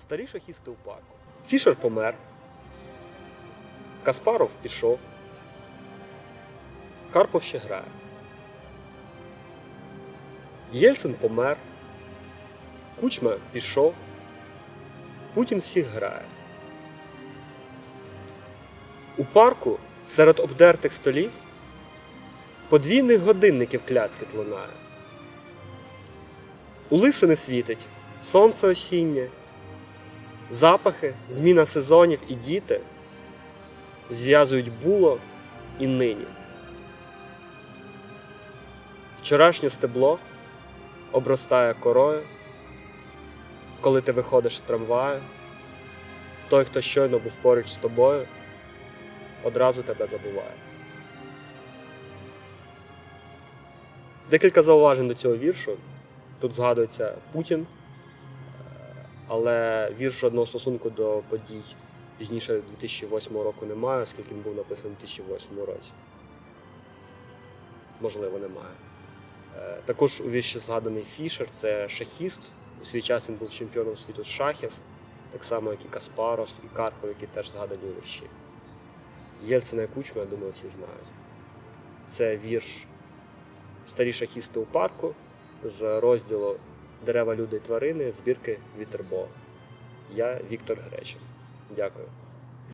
Старі шахісти у парку. Фішер помер. Каспаров пішов. Карпов ще грає. Єльцин помер. Кучма пішов. Путін всіх грає. У парку серед обдертих столів подвійних годинників кляцькіт лунає. У лисини світить сонце осіннє, запахи, зміна сезонів і діти зв'язують було і нині. Вчорашнє стебло обростає корою, коли ти виходиш з трамваю, той, хто щойно був поруч з тобою, одразу тебе забуває. Декілька зауважень до цього віршу. Тут згадується Путін, але вірш жодного стосунку до подій пізніше 2008 року немає, оскільки він був написаний у 2008 році. Можливо, немає. Е, Також у вірші згаданий Фішер, це шахіст. У свій час він був чемпіоном світу з шахів, так само, як і Каспаров, і Карпов, які теж згадані у вірші. Єльцина і Кучма, я думаю, всі знають. Це вірш Старі шахісти у парку з розділу Дерева, люди тварини збірки Вітербо. Я Віктор Гречин. Дякую.